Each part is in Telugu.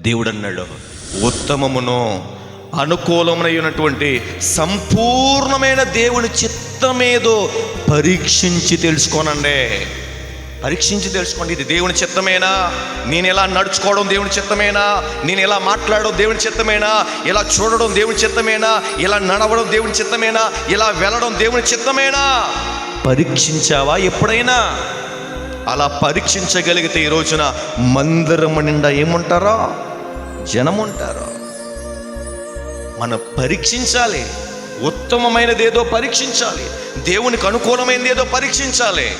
దేవుడు అన్నాడు ఉత్తమమును అనుకూలమైనటువంటి సంపూర్ణమైన దేవుని చిత్తమేదో పరీక్షించి తెలుసుకోనండి. పరీక్షించి తెలుసుకోండి ఇది దేవుని చిత్తమేనా? నేను ఎలా నడుచుకోవడం దేవుని చిత్తమేనా? నేను ఎలా మాట్లాడడం దేవుని చిత్తమేనా? ఇలా చూడడం దేవుని చిత్తమేనా? ఇలా నడవడం దేవుని చిత్తమేనా? ఇలా వెళ్ళడం దేవుని చిత్తమేనా? పరీక్షించావా ఎప్పుడైనా? అలా పరీక్షించగలిగితే ఈ రోజున మందిరం నిండా ఏముంటారో? జనం ఉంటారు మనం పరీక్షించాలి. ఉత్తమమైనది ఏదో పరీక్షించాలి. దేవునికి అనుకూలమైనది ఏదో పరీక్షించాలి.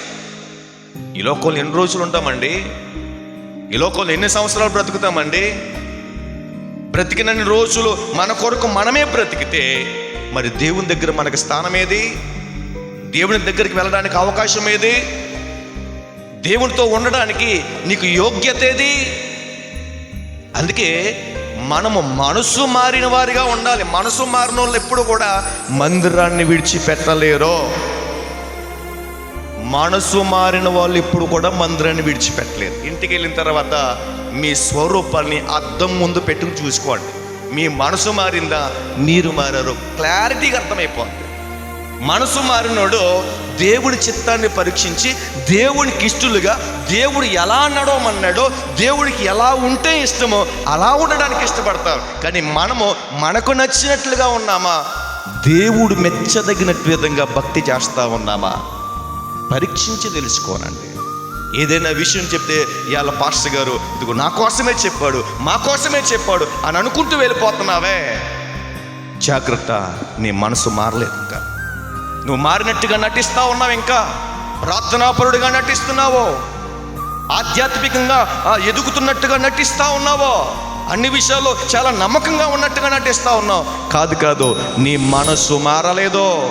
ఈ లోకంలో ఎన్ని రోజులు ఉంటామండి? ఈ లోకంలో ఎన్ని సంవత్సరాలు బ్రతుకుతామండి? బ్రతికినన్ని రోజులు మన కొరకు మనమే బ్రతికితే మరి దేవుని దగ్గర మనకి స్థానం ఏది దేవుని దగ్గరికి వెళ్ళడానికి అవకాశం ఏది? దేవునితో ఉండడానికి నీకు యోగ్యత ఏది? అందుకే మనము మనసు మారిన వారిగా ఉండాలి. మనసు మారిన వాళ్ళు ఎప్పుడు కూడా మందిరాన్ని విడిచిపెట్టలేరు. మనసు మారిన వాళ్ళు ఇప్పుడు కూడా మందిరాన్ని విడిచిపెట్టలేరు. ఇంటికి వెళ్ళిన తర్వాత మీ స్వరూపాన్ని అద్దం ముందు పెట్టుకుని చూసుకోండి. మీ మనసు మారిందా? మీరు మారారు. క్లారిటీగా అర్థమైపోతుంది మనసు మారినోడు దేవుడి చిత్తాన్ని పరీక్షించి దేవునికి ఇష్టలుగా దేవుడు ఎలా నడవమన్నాడో దేవుడికి ఎలా ఉంటే ఇష్టమో అలా ఉండడానికి ఇష్టపడతారు. కానీ మనము మనకు నచ్చినట్లుగా ఉన్నామా? దేవుడు మెచ్చదగిన విధంగా భక్తి చేస్తా ఉన్నామా? పరీక్షించి తెలుసుకోనండి. ఏదైనా విషయం చెప్తే ఇవాళ పాస్టర్ గారు ఇదిగో నా కోసమే చెప్పాడు మా కోసమే చెప్పాడు అని అనుకుంటూ వెళ్ళిపోతున్నావే. జాగ్రత్త నీ మనసు మారలేదు. నువ్వు మారినట్టుగా నటిస్తా ఉన్నావు ఇంకా. ప్రార్థనాపరుడిగా నటిస్తున్నావో. ఆధ్యాత్మికంగా ఎదుగుతున్నట్టుగా నటిస్తా ఉన్నావో. అన్ని విషయాల్లో చాలా నమ్మకంగా ఉన్నట్టుగా నటిస్తా ఉన్నావు. కాదు కాదు నీ మనసు మారలేదో.